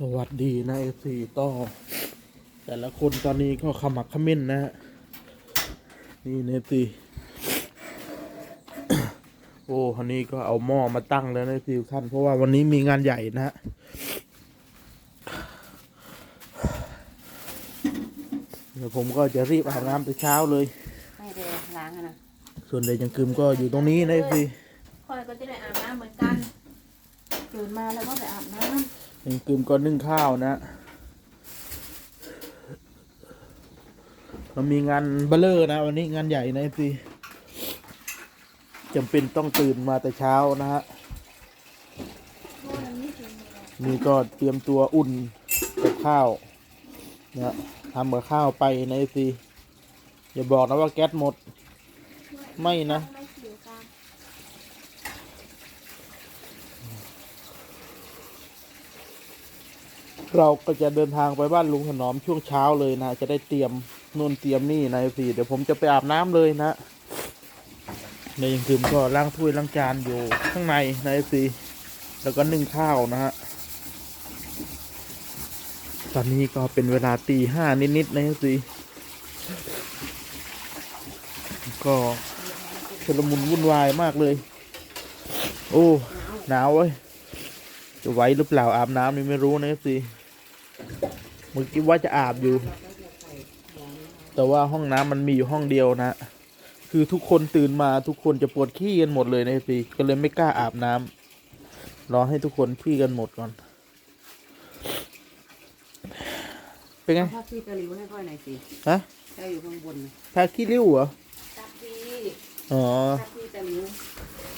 สวัสดีนะเอฟซีต่อ แต่ละคนตอนนี้ก็ขมักเขม้นนะฮะนี่เนซีโอ้คันนี้ก็เอาหม้อมาตั้งแล้วนะฟิวท่านเพราะว่าวันนี้มีงานใหญ่นะฮะเดี๋ยวผมก็จะรีบอาบน้ำแต่เช้าเลยให้เดยวล้างอะนะส่วนเดย์ยังคืมก็อยู่ตรงนี้นะพี่คอยก็จะได้อาบน้ำเหมือนกันตื่นมาแล้วก็ไปอาบน้ ยังคืมก็นึ่งข้าวนะ เรามีงานเบลเลอร์นะ วันนี้งานใหญ่นะพี่จำเป็นต้องตื่นมาแต่เช้านะฮะนี่ก็เตรียมตัวอุ่นกับข้าวนะทำกับข้าวไปในซีอย่าบอกนะว่าแก๊สหมด ไม่นะ ไม่ผิวกัน เราก็จะเดินทางไปบ้านลุงถนอมช่วงเช้าเลยนะ จะได้เตรียมนู่นเตรียมนี่นะซีเดี๋ยวผมจะไปอาบน้ำเลยนะในยังคืมก็ล้างถ้วยล้างจานอยู่ข้างในในซีแล้วก็นึ่งข้าวนะฮะตอนนี้ก็เป็นเวลาตีห้านิดๆนะซีก็ชุลมุนวุ่นวายมากเลย โอ้ หนาวเว้ย จะไหวหรือเปล่าอาบน้ำนี่ไม่รู้นะสิ เมื่อกี้ว่าจะอาบอยู่ แต่ว่าห้องน้ำมันมีอยู่ห้องเดียวนะ คือทุกคนตื่นมาทุกคนจะปวดขี้กันหมดเลยนะสิก็เลยไม่กล้าอาบน้ำรอให้ทุกคนขี้กันหมดก่อน เป็นไงถ้าพี่ตะหลิวให้ค่อยหน่อยสิฮะเจ้าอยู่ข้างบนน่ะผ้าขี้ริ้วเหรอตับพี่อ๋อตับพี่ตะหลิว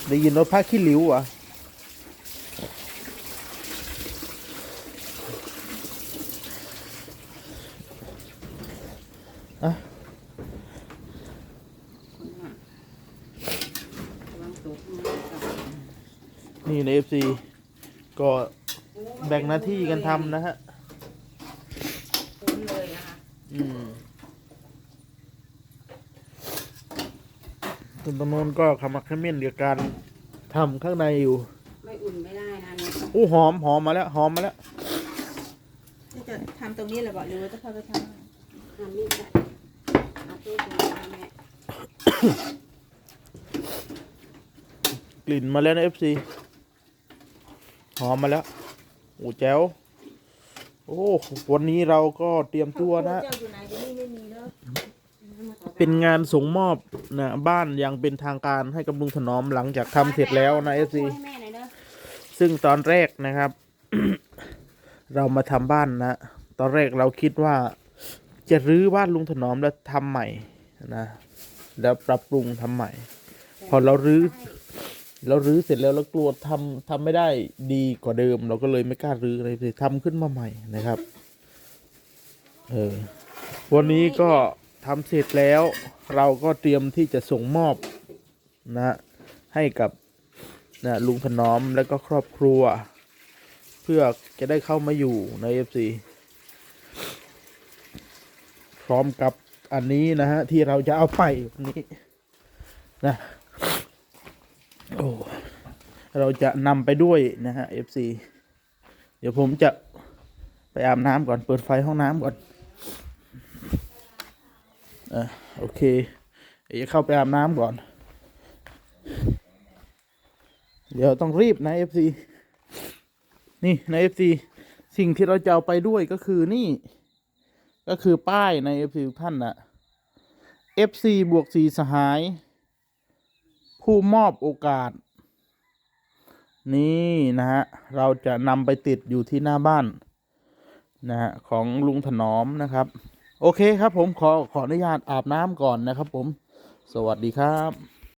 ได้ยินว่าผ้าขี้ริ้วเหรอ คนน่ะระวังตกนะนี่ในเอฟซีก็แบ่งหน้าที่กันทำนะฮะคุ้นเลยนะคะอืมคุณตรงโน้นก็ขมักเขม้นเกี่ยวกับการทำข้างในอยู่ ไม่อุ่นไม่ได้นะเนี่ยอู้หอมหอมมาแล้วหอมมาแล้ว จะทำตรงนี้เลยบอกหรือว่าจะพาไปทำทำนี่ได้ ตู้ตรงนี้แม่กลิ่นมาแล้วนะเอฟซีหอมมาแล้วโอ้แจ๋วโอ้วันนี้เราก็เตรียมตัวนะ เจ้าอยู่ไหนเดี๋ยวนี้ไม่มีแล้วเป็นงานส่งมอบนะบ้านอย่างเป็นทางการให้กับลุงถนอมหลังจากทำเสร็จแล้วนะเอฟซีให้แม่หน่อยเด้อซึ่งตอนแรกนะครับ เรามาทำบ้านนะ ตอนแรกเราคิดว่า จะรื้อบ้านลุงถนอมแล้วทำใหม่นะแล้วปรับปรุงทำใหม่ พอเรารื้อเรารื้อเสร็จแล้วเรากลัวทำทำไม่ได้ดีกว่าเดิม เราก็เลยไม่กล้ารื้ออะไรเลยทำขึ้นมาใหม่นะครับเออวันนี้ก็ทำเสร็จแล้วเราก็เตรียมที่จะส่งมอบนะให้กับนะลุงถนอมแล้วก็ครอบครัว เพื่อจะได้เข้ามาอยู่ใน FC พร้อมกับอันนี้นะฮะที่เราจะเอาไปวันนี้นะโอ้เราจะนำไปด้วยนะฮะ FC เดี๋ยวผมจะไปอาบน้ำก่อนเปิดไฟห้องน้ำก่อนอะโอเคเดี๋ยวจะเข้าไปอาบน้ำก่อน เดี๋ยวต้องรีบนะ FC นี่ใน FC สิ่งที่เราจะเอาไปด้วยก็คือนี่ ก็คือป้ายใน FC ทุกท่านนะ FC บวกสีสหาย ผู้มอบโอกาส นี่นะฮะ เราจะนำไปติดอยู่ที่หน้าบ้าน นะฮะ ของลุงถนอมนะครับ โอเคครับผมขอขออนุญาตอาบน้ำก่อนนะครับผม สวัสดีครับ